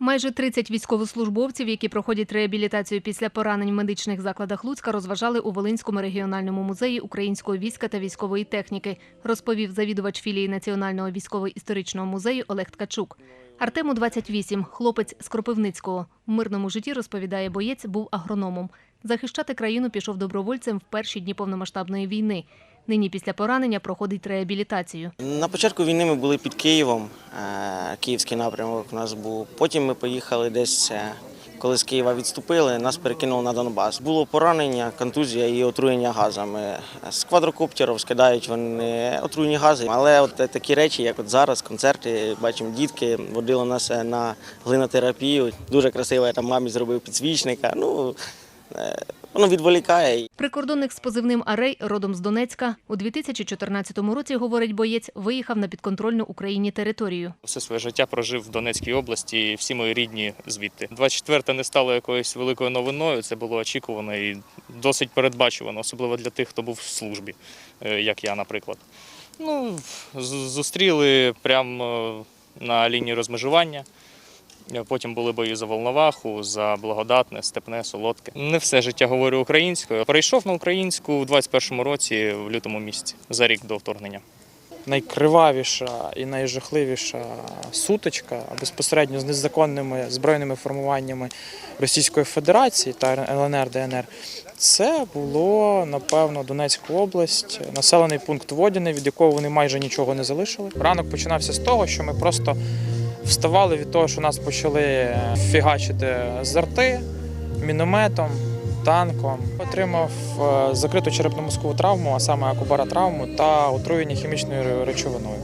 Майже 30 військовослужбовців, які проходять реабілітацію після поранень в медичних закладах Луцька, розважали у Волинському регіональному музеї українського війська та військової техніки, розповів завідувач філії Національного військово-історичного музею Олег Ткачук. Артему 28, хлопець з Кропивницького. В мирному житті, розповідає боєць, був агрономом. Захищати країну пішов добровольцем в перші дні повномасштабної війни. Нині після поранення проходить реабілітацію. На початку війни ми були під Києвом, е, київський напрямок у нас був. Потім ми поїхали десь, е, коли з Києва відступили, нас перекинули на Донбас. Було поранення, контузія і отруєння газами. З квадрокоптерів скидають вони отруєні гази. Але от такі речі, як от зараз, концерти, бачимо, дітки водили нас е, на глинотерапію. Дуже красиво я там мамі зробив підсвічника. Ну, воно відволікає. Прикордонник з позивним Арей, родом з Донецька, у 2014 році, говорить боєць, виїхав на підконтрольну Україні територію. Все своє життя прожив в Донецькій області, і всі мої рідні звідти. 24 не стало якоюсь великою новиною. Це було очікувано і досить передбачувано, особливо для тих, хто був в службі, е, як я, наприклад. Ну, зустріли прямо на лінії розмежування. Потім були бої за Волноваху, за Благодатне, Степне, Солодке. Не все життя говорю українською. Перейшов на українську у 21-му році, в лютому місяці, за рік до вторгнення. найкривавіша і найжахливіша сутичка безпосередньо з незаконними збройними формуваннями Російської Федерації та ЛНР ДНР. Це було напевно Донецька область, населений пункт Водяне, від якого вони майже нічого не залишили. Ранок починався з того, що ми просто вставали від того, що нас почали фігачити з арти, мінометом, танком. Отримав е, закриту черепно-мозкову травму, а саме акубара травму та отруєння хімічною речовиною.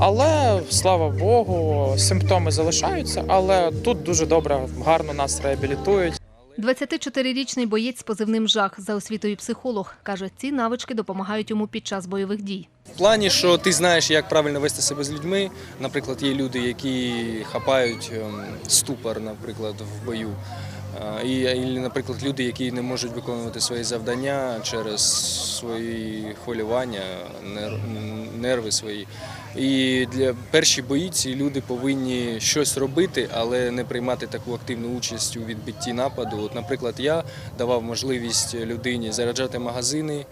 Але слава Богу, симптоми залишаються, але тут дуже добре, гарно нас реабілітують. 24-річний боєць з позивним жах за освітою психолог каже, ці навички допомагають йому під час бойових дій. В плані, що ти знаєш, як правильно вести себе з людьми. Наприклад, є люди, які хапають ем, ступор, наприклад, в бою. Е, І, і, наприклад, люди, які не можуть виконувати свої завдання через свої хвилювання, нерви свої. І для перші бої ці люди повинні щось робити, але не приймати таку активну участь у відбитті нападу. От, наприклад, я давав можливість людині заряджати магазини.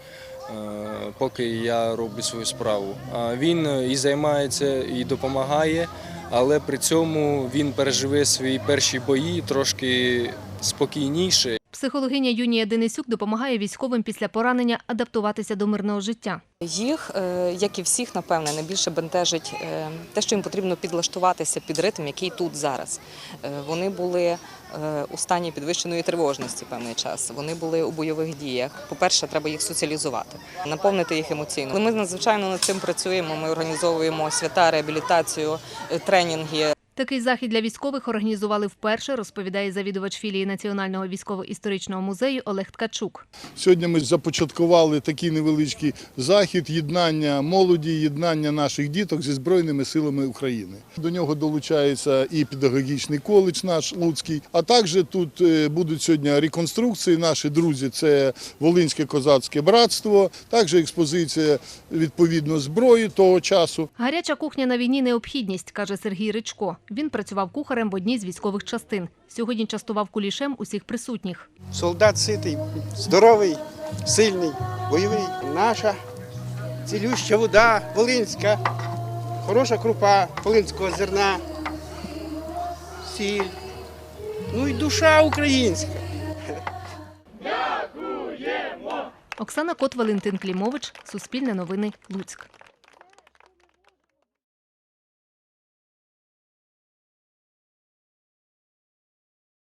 Е, поки я роблю свою справу. Він е, і займається, і допомагає, але при цьому він переживе свої перші бої трошки спокійніше. Психологиня Юнія Денисюк допомагає військовим після поранення адаптуватися до мирного життя. Їх, е, як і всіх, напевне, найбільше бентежить е, те, що їм потрібно підлаштуватися під ритм, який тут зараз. Е, Вони були у стані підвищеної тривожності певний час. Вони були у бойових діях. По-перше, треба їх соціалізувати, наповнити їх емоційно. Ми надзвичайно над цим працюємо. Ми організовуємо свята, реабілітацію, тренінги. Такий захід для військових організували вперше, розповідає завідувач філії Національного військово-історичного музею Олег Ткачук. Сьогодні ми започаткували такий невеличкий захід єднання молоді, єднання наших діток зі Збройними силами України. До нього долучається і педагогічний коледж наш Луцький, а також тут е, будуть сьогодні реконструкції. Наші друзі це Волинське козацьке братство, також експозиція відповідно зброї того часу. Гаряча кухня на війні необхідність, каже Сергій Ричко. Він працював кухарем в одній з військових частин. Сьогодні частував кулішем усіх присутніх. Солдат ситий, здоровий, сильний, бойовий. Наша цілюща вода, волинська, хороша крупа волинського зерна, сіль. Ну і душа українська. Оксана Кот, Валентин Клімович, Суспільне новини, Луцьк.